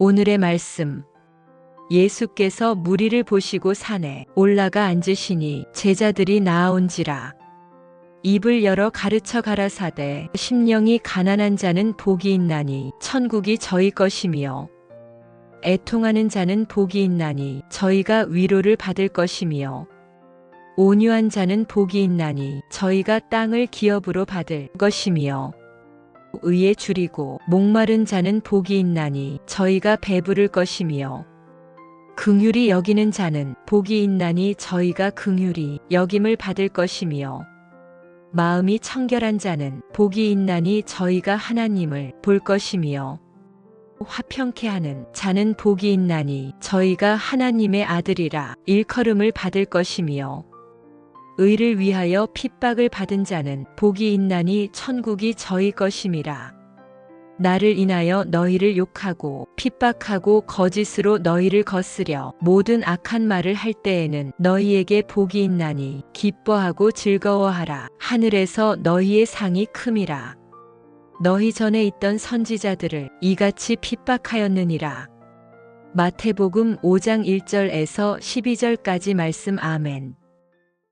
오늘의 말씀. 예수께서 무리를 보시고 산에 올라가 앉으시니 제자들이 나아온지라. 입을 열어 가르쳐 가라사대 심령이 가난한 자는 복이 있나니 천국이 저희 것이며 애통하는 자는 복이 있나니 저희가 위로를 받을 것이며 온유한 자는 복이 있나니 저희가 땅을 기업으로 받을 것이며 의에 줄이고 목마른 자는 복이 있나니 저희가 배부를 것이며 긍휼히 여기는 자는 복이 있나니 저희가 긍휼히 여김을 받을 것이며 마음이 청결한 자는 복이 있나니 저희가 하나님을 볼 것이며 화평케 하는 자는 복이 있나니 저희가 하나님의 아들이라 일컬음을 받을 것이며 의를 위하여 핍박을 받은 자는 복이 있나니 천국이 저희 것임이라. 나를 인하여 너희를 욕하고 핍박하고 거짓으로 너희를 거스려 모든 악한 말을 할 때에는 너희에게 복이 있나니 기뻐하고 즐거워하라. 하늘에서 너희의 상이 큼이라. 너희 전에 있던 선지자들을 이같이 핍박하였느니라. 마태복음 5장 1절에서 12절까지 말씀 아멘.